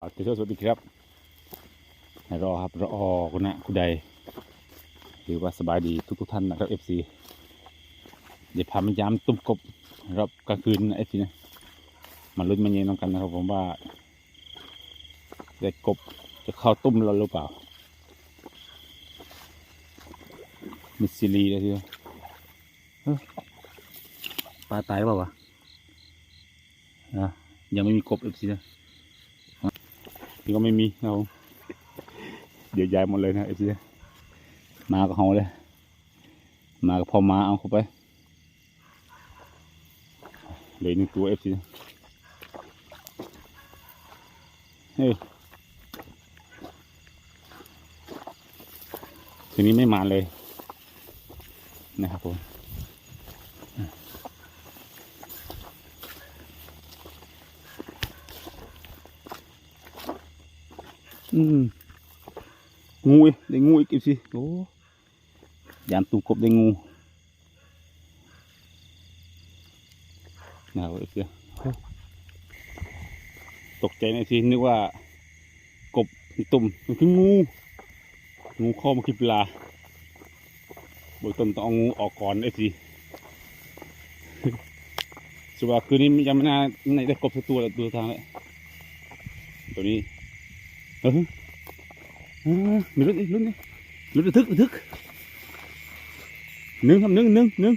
อาเจ้าสวัสดีครับรอครับรอคุณนะคุณใดหรือว่าสบายดีทุกทุกท่านนะครับเอฟซีเดี๋ยวพามันยามตุ้มกบรอบกลางคืนนะเอฟซีนะมาลุ้นมันเย็นน้ำกันนะครับผมว่าได้กบจะเข้าตุ้มเราหรือเปล่ามิสซิลีเลยทีเดียวปลาตายเปล่าวะอะยังไม่มีกบเอฟซีนะ นี่ก็ไม่มีเราเดี๋ยวย้ายหมดเลยนะไอ้เสียมากับเฮาเลย มากับพ่อมาเอาเข้าไปเหลือหนึ่งตัวเอฟซีเฮ้ยทีนี้ไม่มาเลยนะครับผม อืมงูอีกได้งูอีกสิโอ้ยามตุ่มกบได้งูน่าเว้ยเสียตกใจนะสินึกว่ากบตุ่มมันคืองู งูเข้ามาคลิปลาเบื้องต้นต้องเอางูออกก่อนไอ้สิสุว่าคืนนี้ยังไม่น่าไม่ได้กบสักตัวเลยดูทางแล้วตัวนี้ เออเออมีรถอีกรถนี่รถระทึกระทึกหนึ่งครับหนึ่งหนึ่งหนึ่ง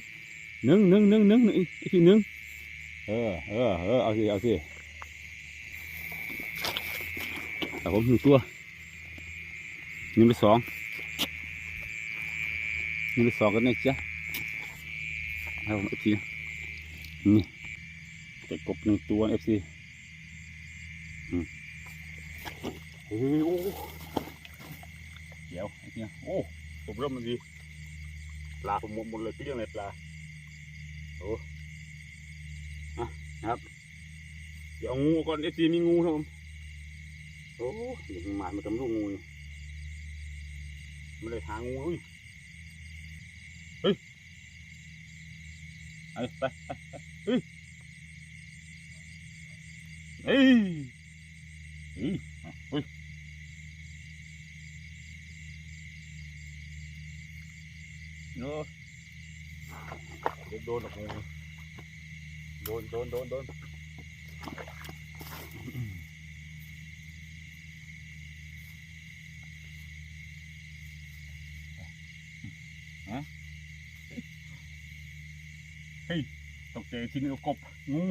หนึ่งหนึ่งหนึ่งหนึ่งอีกอีกทีหนึ่งเออเออเออเอาสิเอาสิแต่ผมหนึ่งตัวนึ่ไปสองนึ่ไปสองกันนะจ๊ะเอาผมอีกทีนะนี่แต่กบหนึ่งตัวเอฟซี เฮ้ยโอ้เดี๋ยวไอ้เนี่ยโอ้ผมเริ่มมันดีปลาผมหมดหมดเลยที่เรื่องเลยปลาโอ้อะนะครับ เดี๋ยวงูก่อนเอฟซีมีงูครับผมโอ้เดี๋ยวมันมามันกำลังงูอยู่มันเลยหางูอุ้ยเฮ้ยไปไปไปไปเฮ้ยเฮ้ยเฮ้ยเฮ้ย ดี๋ยวโดนหรอกงูโดนโดนโดนโดนฮะเฮ้ยตกใจที่นี่กบงู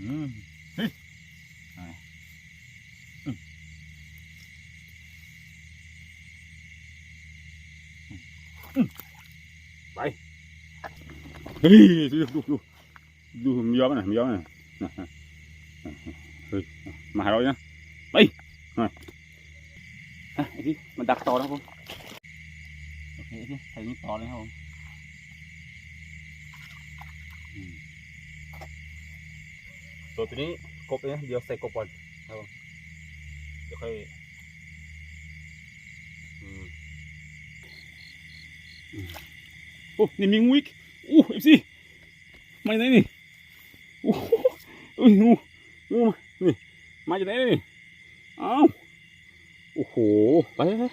อืมเฮ้ยไป เฮ้ยดูดูดูดูมันยอมนะมันยอมนะมาหาเราเนี่ยไปฮะไอ้ที่มันดักต่อนะครับผมโอเคไอ้ที่ใส่นี้ต่อเลยครับผมตัวตัวนี้กบเลยนะเดี๋ยวใส่กบก่อนครับผมเดี๋ยวค่อยอืมอืมโอ้นี่มีงูอีก อู้เอฟซีมาจากไหนนี่โอ้โหเอ้ยงูงูมานี่มาจากไหนนี่เอ้าโอ้โหไปไป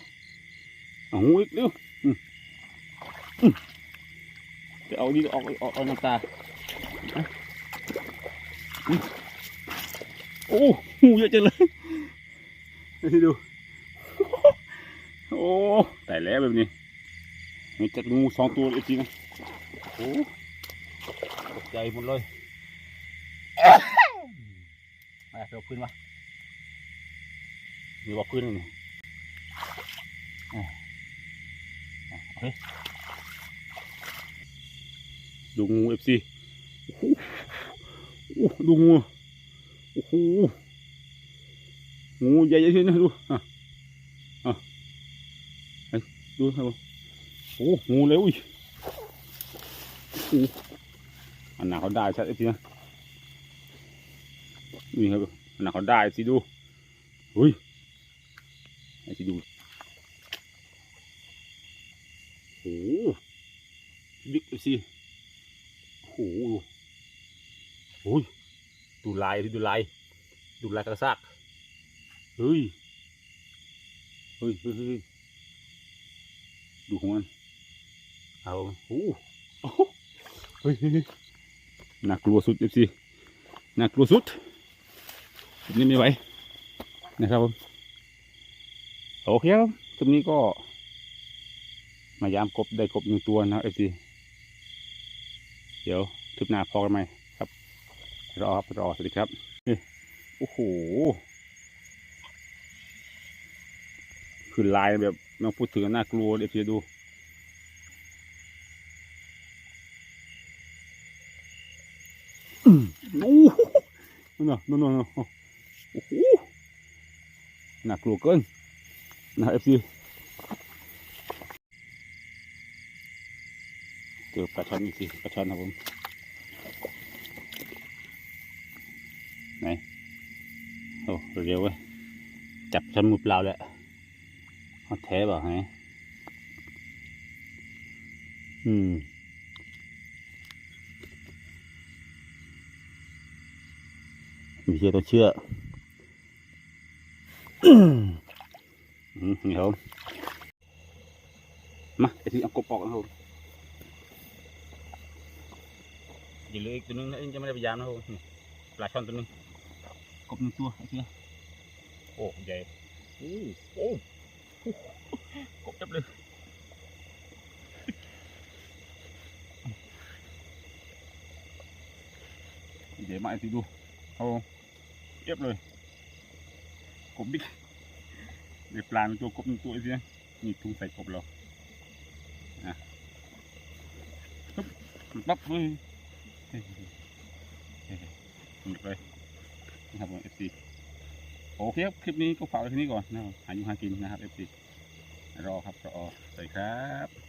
เอางูอีกเร็วอืมอืมจะเอาดีออกออกเอาน้ำตาอะอืมโอ้งูเยอะจังเลยนี่ดูโอ้แต่แล้วแบบนี้มีจัดงูสองตัวเอฟซีนะ โอ้ตกใจหมดเลยมาเราขึ้นมามีบอกขึ้นนี่โอเคดูงูเอฟซีโอ้โหโอ้โหดูงูโอ้โหงูใหญ่ๆเลยนะดูอะอะดูครับโอ้งูเลยอุ้ย อันหนาเขาได้ชัดไอ้ทีนะนี่ครับอันหนาเขาได้สิดูเฮ้ยไอ้สิดูโอ้โหบิ๊กสิโอ้โหโอ้ยดูลายดูลายดูลายกระซากเฮ้ยเฮ้ยเฮ้ยดูของมันเอาโอ้โอ้ เฮ้ยน่ากลัวสุดเอฟซีน่ากลัวสุดจุดนี้ไม่ไหวนะครับผมโอเคครับจุดนี้ก็ มายามกบได้กบหนึ่งตัวนะเอฟซีเดี๋ยวทึบหน้าพอกันไหมครับรอครับรอสวัสดีครับโอ้โหคือลายแบบไมาพูดถึงน่ากลัวเดี๋ยวพี่ดู อืมโอ้โห นนน่ะนั่นน่ะโอ้โหน่ากลัวเกินนะเอฟซีเจอปลาช่อนอีกสิปลาช่อนครับผม ไหน โอ้เร็วเว้ยจับฉันมือเปล่าแหล้วเขาแท้เปล่าฮะอืม มีเชื่อตัวเชื่ออืมนี่ครับมาไอ้ที่เอากบออกนะครับผมอย่าเหลืออีกตัวนึงนะเองจะไม่ได้พยายามนะครับผมนี่ปลาช่อนตัวนึงกบหนึ่งตัวไอ้เชี่ยโอ้ใหญ่โอ้โอ้กบจับเลยเดี๋ยวมาไอ้สิดูเอา เอียบเลย กบบิ๊กเดี๋ยวปลานตัวกบหนึ่งตัวไอ้สินี่ถุงใส่กบเราอะปึ๊บปั๊บเลยหยิบเลยนะครับผมเอฟซีโอเคครับ คลิปนี้ก็ฝากไว้ที่นี้ก่อนนะครับหาอยู่หากินนะครับเอฟซีรอครับรอสวัสดีครับ